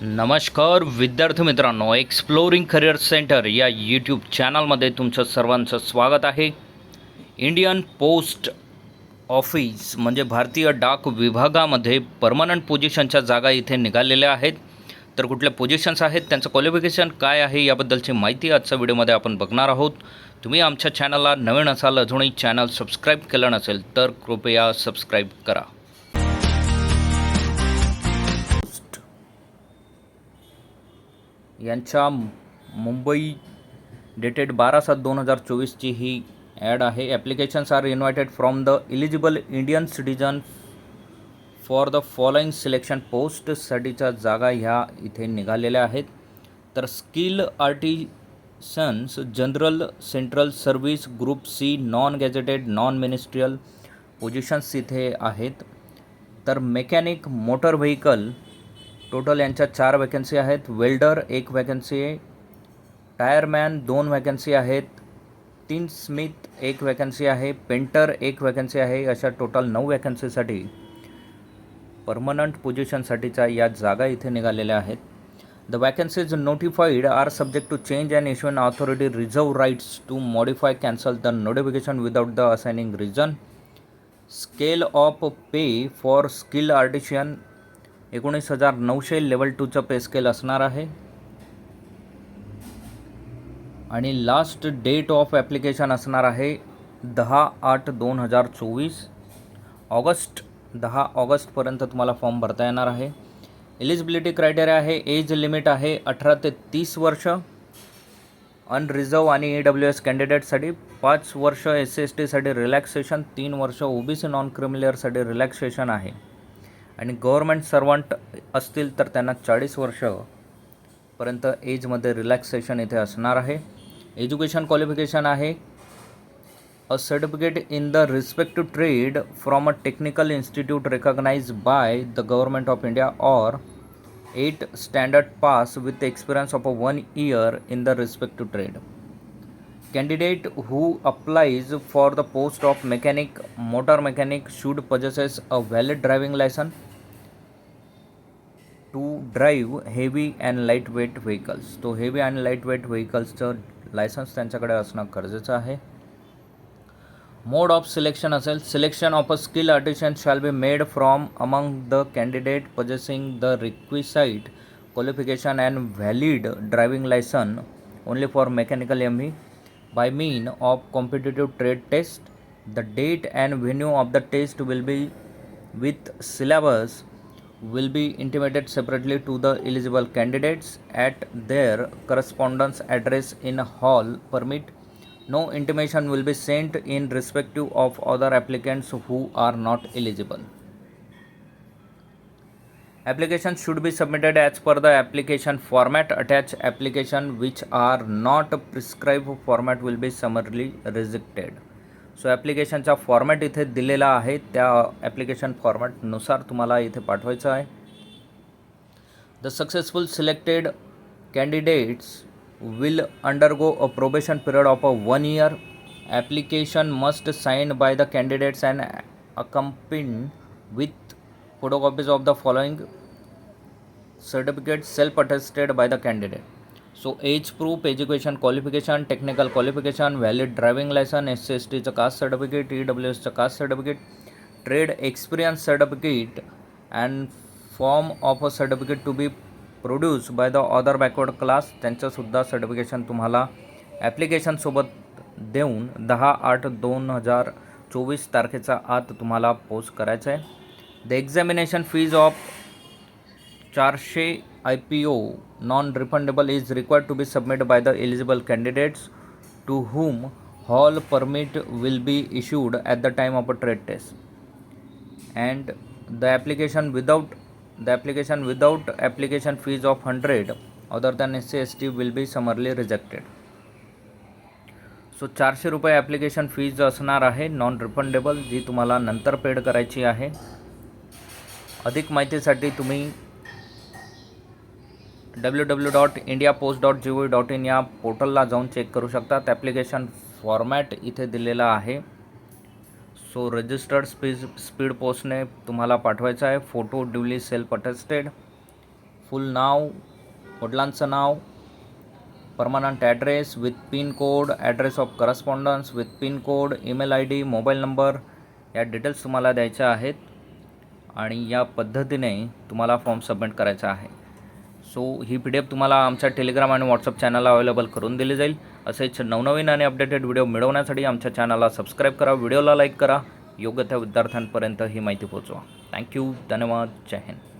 नमस्कार विद्यार्थी मित्रांनो एक्सप्लोरिंग करिअर सेंटर या यूट्यूब चॅनलमध्ये तुमचं सर्वांचं स्वागत आहे. इंडियन पोस्ट ऑफिस म्हणजे भारतीय डाक विभागामध्ये परमनंट पोझिशनच्या जागा इथे निघालेल्या आहेत. तर कुठल्या पोझिशन्स आहेत त्यांचं क्वालिफिकेशन काय आहे याबद्दलची माहिती आजच्या व्हिडिओमध्ये आपण बघणार आहोत. तुम्ही आमच्या चॅनलला नवीन असाल अजूनही चॅनल सबस्क्राईब केलं नसेल तर कृपया सबस्क्राईब करा. यांच्या मुंबई डेटेड बारा सात दोन हजार चोवीसची ही ॲड आहे. Applications are invited from the eligible Indian citizen for the following selection पोस्टसाठीच्या जागा ह्या इथे निघालेल्या आहेत. तर skill artisans general central service group C non gazetted non ministerial positions इथे आहेत. तर मेकॅनिक मोटर व्हेकल टोटल यांच्या चार वॅकन्सी आहेत. वेल्डर एक वॅकन्सी आहे. टायरमॅन दोन वॅकन्सी आहेत. तीन स्मिथ एक वॅकन्सी आहे. पेंटर एक वॅकन्सी आहे. अशा टोटल नऊ वॅकन्सीसाठी परमनंट पोझिशनसाठीच्या या जागा इथे निघालेल्या आहेत. The vacancies notified are subject to change and issue an authority reserve rights to modify cancel the notification without the assigning reason scale of pay for skill artisan एकोणीस हजार नऊशे लेवल टूचं पे scale असणार आहे. आणि लास्ट डेट ऑफ ॲप्लिकेशन असणार आहे दहा आठ दोन हजार चोवीस. ऑगस्ट दहा ऑगस्टपर्यंत तुम्हाला फॉर्म भरता येणार आहे. एलिजिबिलिटी क्रायटेरिया आहे एज लिमिट आहे अठरा ते तीस वर्ष. अनरिझर्व आणि ई डब्ल्यू एस कॅन्डिडेटसाठी पाच वर्ष एस सी एस टीसाठी रिलॅक्सेशन तीन वर्ष ओ बी सी नॉन क्रिमिलेअरसाठी रिलॅक्सेशन आहे. आणि गव्हर्मेंट सर्वंट असतील तर त्यांना चाळीस वर्षपर्यंत एजमध्ये रिलॅक्सेशन इथे असणार आहे. एज्युकेशन क्वालिफिकेशन आहे. A certificate in the respective trade from a technical institute recognise by the government of India or eight standard pass with experience of a one year in the respective trade candidate who applies for the post of mechanic motor mechanic should possesses a valid driving licence to drive heavy and light weight vehicles तो heavy and light weight व्हेकल्सचं licence त्यांच्याकडे असणं गरजेचं आहे. Mode of selection असेल. Selection of a skill artisan shall be made from among the candidate possessing the requisite qualification and valid driving licence only for mechanical M V by mean of competitive trade test. The date and venue of the test will be with syllabus will be intimated separately to the eligible candidates at their correspondence address in hall permit. No intimation will be sent in respective of other applicants who are not eligible. Application should be submitted as per the application format attach application which are not prescribe format will be summarily rejected so ॲप्लिकेशनचा format इथे दिलेला आहे. त्या application फॉर्मॅटनुसार तुम्हाला इथे पाठवायचं आहे. The successful selected candidates will undergo a probation period of a one year application must sign by the candidates and accompanied with photocopies of the following certificates self attested by the candidate. So age proof education qualification technical qualification valid driving license SST चं caste certificate E W एसचं caste certificate trade experience certificate and form of a certificate to be produce by the other backward class त्यांचंसुद्धा certification तुम्हाला ॲप्लिकेशनसोबत देऊन दहा आठ दोन हजार चोवीस तारखेचा आत तुम्हाला पोस्ट करायचं आहे. द एक्झामिनेशन फीज ऑफ चारशे I P O non refundable is required to be submit by the eligible candidates to whom hall permit will be issued at the time of a trade test and the application without the application without application fees of hundred other than S C S T will be summarily rejected so चारशे रुपये application fees असणार आहे non refundable जी तुम्हाला नंतर paid करायची आहे. अधिक माहितीसाठी तुम्ही W W dot India post dot G O dot in या पोर्टलला जाऊन चेक करू शकतात ॲप्लिकेशन फॉर्मॅट इथे दिलेला आहे. सो रजिस्टर्ड स्पीज स्पीड पोस्टने तुम्हाला पाठवायचा आहे. Photo duly self attested full नाव वडिलांचं नाव permanent address with pin code address of correspondence with pin code email I D mobile number या डिटेल्स तुम्हाला द्यायच्या आहेत. आणि या पद्धतीने तुम्हाला फॉर्म सबमिट करायचा आहे. सो ही पी डी एफ तुम्हाला आमच्या टेलिग्राम आणि व्हॉट्सअप चॅनलला अवेलेबल करून दिली जाईल. असेच नवनवीन आणि अपडेटेड व्हिडिओ मिळवण्यासाठी आमच्या चॅनलला सबस्क्राईब करा व्हिडिओला लाईक करा. योग्य त्या विद्यार्थ्यांपर्यंत ही माहिती पोहोचवा. थँक्यू धन्यवाद. जय हिंद.